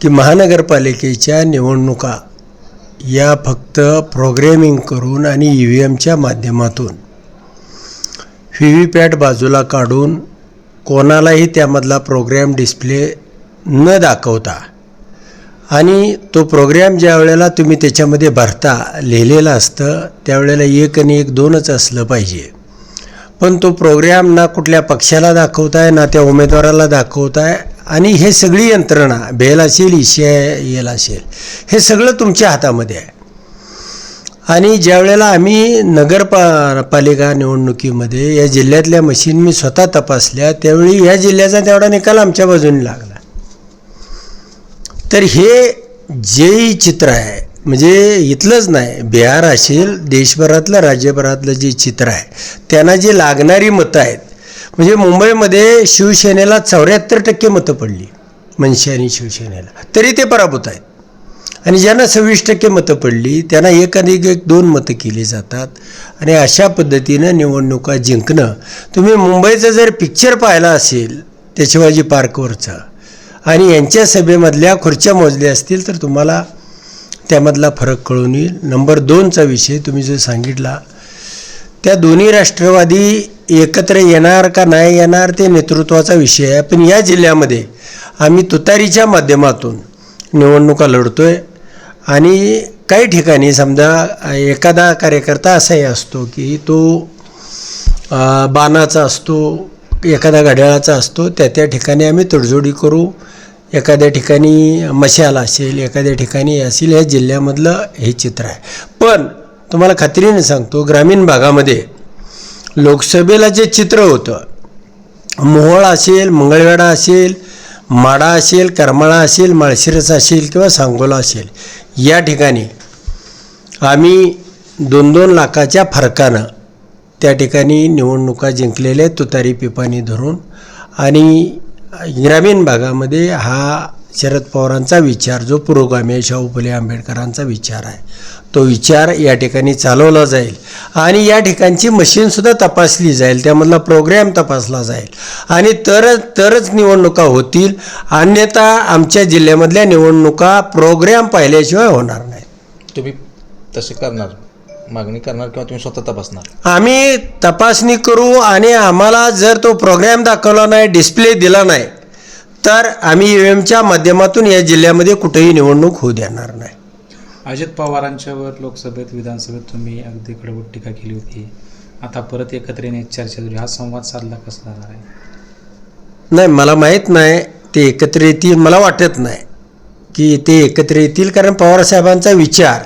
की महानगरपालिकेच्या निवडणुका या फक्त प्रोग्रॅमिंग करून आणि ई व्ही एमच्या माध्यमातून. व्ही व्ही पॅट बाजूला काढून कोणालाही त्यामधला प्रोग्रॅम डिस्प्ले न दाखवता आणि तो प्रोग्रॅम ज्या वेळेला तुम्ही त्याच्यामध्ये भरता लिहिलेलं असतं त्यावेळेला एक आणि एक दोनच असलं पाहिजे. पण तो प्रोग्रॅम ना कुठल्या पक्षाला दाखवताय ना त्या उमेदवाराला दाखवताय आणि हे सगळी यंत्रणा बेल असेल इशिया येल असेल हे सगळं तुमच्या हातामध्ये आहे. आणि ज्या वेळेला आम्ही नगरपा पालिका निवडणुकीमध्ये या जिल्ह्यातल्या मशीन मी स्वतः तपासल्या त्यावेळी या जिल्ह्याचा तेवढा निकाल आमच्या बाजूने लागला. तर हे जे चित्र आहे म्हणजे इथलंच नाही बिहार असेल देशभरातलं राज्यभरातलं जे चित्र आहे त्यांना जी लागणारी मतं आहेत म्हणजे मुंबईमध्ये शिवसेनेला चौऱ्याहत्तर टक्के मतं पडली मनसे आणि शिवसेनेला. तरी ते पराभूत आहेत. आणि ज्यांना सव्वीस टक्के मतं पडली त्यांना एक आणि एक दोन मतं केली जातात. आणि अशा पद्धतीनं निवडणुका जिंकणं. तुम्ही मुंबईचं जर पिक्चर पाहिला असेल त्या शिवाजी पार्कवरचा आणि यांच्या सभेमधल्या खुर्च्या मोजल्या असतील तर तुम्हाला त्यामधला फरक कळून येईल. नंबर दोनचा विषय तुम्ही जो सांगितला त्या दोन्ही राष्ट्रवादी एकत्र येणार का नाही येणार ते नेतृत्वाचा विषय आहे. पण या जिल्ह्यामध्ये आम्ही तुतारीच्या माध्यमातून निवडणुका लढतो आहे आणि काही ठिकाणी समजा एखादा कार्यकर्ता असाही असतो की तो बाणाचा असतो एखादा घड्याळाचा असतो त्या त्या ठिकाणी आम्ही तडजोडी करू. एखाद्या ठिकाणी मशाल असेल एखाद्या ठिकाणी असेल या जिल्ह्यामधलं हे चित्र आहे. पण तुम्हाला खात्रीने सांगतो ग्रामीण भागामध्ये लोकसभेला जे चित्र होतं मोहोळ असेल मंगळवेढा असेल माडा असेल करमाळा असेल माळशिरस असेल किंवा सांगोला असेल या ठिकाणी आम्ही दोन दोन लाखाच्या फरकानं त्या ठिकाणी निवडणुका जिंकलेल्या तुतारी पिपाणी धरून. आणि ग्रामीण भागामध्ये हा शरद पवारांचा विचार जो पुरोगामी आहे शाहू फुले आंबेडकरांचा विचार आहे. तो विचार या ठिकाणी चालवला जाईल. आणि या ठिकाणची मशीनसुद्धा तपासली जाईल. त्यामधला प्रोग्रॅम तपासला जाईल. आणि तरच तरच निवडणुका होतील. अन्यथा आमच्या जिल्ह्यामधल्या निवडणुका प्रोग्रॅम पाहिल्याशिवाय होणार नाही. तुम्ही तसे करणार मागणी करणार किंवा तुम्ही स्वतः तपासणार? आम्ही तपासणी करू आणि आम्हाला जर तो प्रोग्रॅम दाखवला नाही डिस्प्ले दिला नाही तर आम्ही एमच्या माध्यमातून या जिल्ह्यामध्ये कुठेही निवडणूक होऊ देणार नाही. अजित पवारांच्यावर लोकसभेत विधानसभेत तुम्ही अगदी कडवट टीका केली होती. आता परत एकत्र येण्याची चर्चा झाली हा संवाद साधला कसा जाणार आहे? नाही मला माहीत नाही. ते एकत्र येतील मला वाटत नाही की ते एकत्र येतील. कारण पवारसाहेबांचा विचार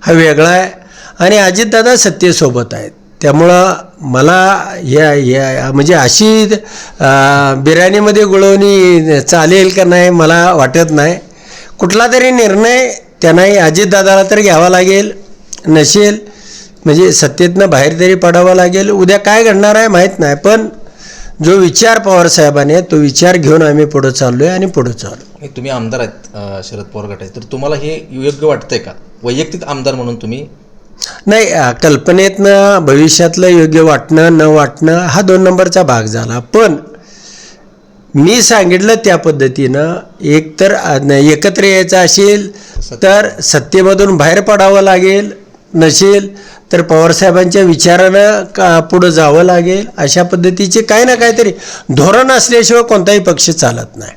हा वेगळा आहे. आणि अजितदादा सत्तेसोबत आहेत. त्यामुळं मला या या म्हणजे अशी बिर्याणीमध्ये गुळवणी चालेल का नाही मला वाटत नाही. कुठला तरी निर्णय त्यांनाही अजितदादाला तर घ्यावा लागेल नसेल म्हणजे सत्तेतनं बाहेर तरी पडावं लागेल. उद्या काय घडणार आहे माहीत नाही पण जो विचार पवार साहेबाने तो विचार घेऊन आम्ही पुढं चाललो आहे आणि पुढं चाललो तुम्ही आमदार आहेत शरद पवार गट आहेत तर तुम्हाला हे योग्य वाटतंय का? वैयक्तिक आमदार म्हणून तुम्ही नाही कल्पनेतनं भविष्यातलं योग्य वाटणं न वाटणं हा दोन नंबरचा भाग झाला. पण मी सांगितलं त्या पद्धतीनं एक तर एकत्र यायचं असेल तर सत्तेमधून बाहेर पडावं लागेल नसेल तर पवारसाहेबांच्या विचारानं का पुढं जावं लागेल अशा पद्धतीचे काही ना काहीतरी धोरण असल्याशिवाय कोणताही पक्ष चालत नाही.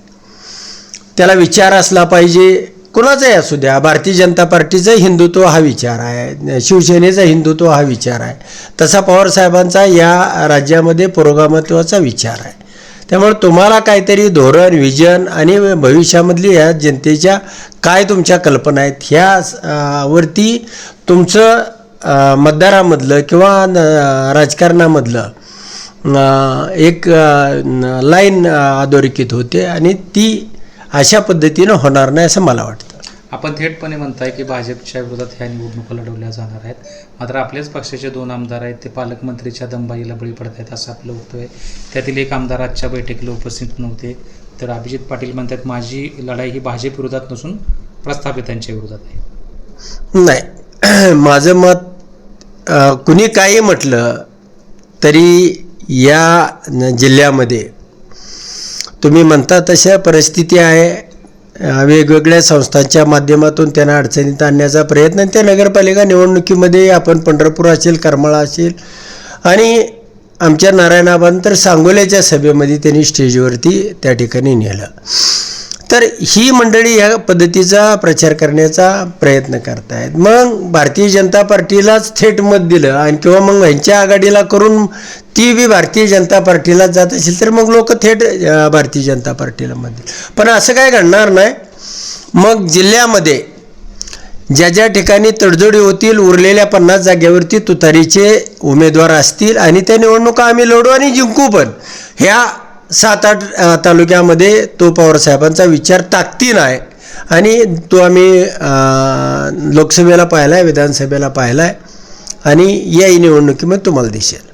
त्याला विचार असला पाहिजे कुणाचाही असू द्या भारतीय जनता पार्टीचा हिंदुत्व हा विचार आहे शिवसेनेचा हिंदुत्व हा विचार आहे. तसा पवारसाहेबांचा या राज्यामध्ये पुरोगामत्वाचा विचार आहे. त्यामुळे तुम्हाला काहीतरी धोरण विजन आणि भविष्यामधली या जनतेच्या काय तुमच्या कल्पना आहेत ह्या वरती तुमचं मतदारामधलं किंवा न- राजकारणामधलं एक लाईन अधोरेखित होते आणि ती अशा पद्धतीनं होणार नाही असं मला वाटतं. आपण थेटपणे म्हणताय की भाजपच्या विरोधात ह्या निवडणुका लढवल्या जाणार आहेत. मात्र आपल्याच पक्षाचे दोन आमदार आहेत ते पालकमंत्रीच्या दंबाईला बळी पडत आहेत असं आपलं वक्तव्य आहे. त्यातील एक आमदार आजच्या बैठकीला उपस्थित नव्हते. तर अभिजित पाटील म्हणतात माझी लढाई ही भाजप विरोधात नसून प्रस्थापितांच्या विरोधात आहे. नाही. माझं मत कुणी काही म्हटलं तरी या जिल्ह्यामध्ये तुम्ही म्हणता तशा परिस्थिती आहे. वेगवेगळ्या संस्थांच्या माध्यमातून त्यांना अडचणीत आणण्याचा प्रयत्न त्या नगरपालिका निवडणुकीमध्ये आपण पंढरपूर असेल करमाळा असेल आणि आमच्या नारायणाबान तर सांगोल्याच्या सभेमध्ये त्यांनी स्टेजवरती त्या ठिकाणी नेलं. तर ही मंडळी या पद्धतीचा प्रचार करण्याचा प्रयत्न करतायत. मग भारतीय जनता पार्टीलाच थेट मत दिलं आणि किंवा मग ह्यांच्या आघाडीला करून ती बी भारतीय जनता पार्टीला जात असेल तर मग लोक थेट भारतीय जनता पार्टीला मत पण असं काय घडणार नाही. मग जिल्ह्यामध्ये ज्या ज्या ठिकाणी तडजोडी होतील उरलेल्या पन्नास जागेवरती तुतारीचे उमेदवार असतील आणि त्या निवडणुका आम्ही लढू आणि जिंकू पण. ह्या सात आठ तालुक्यामध्ये तो पवारसाहेबांचा विचार ताकदीन आहे. आणि तो आम्ही लोकसभेला पाहिला आहे विधानसभेला पाहिला आहे आणि याही निवडणुकीमध्ये तुम्हाला दिसेल.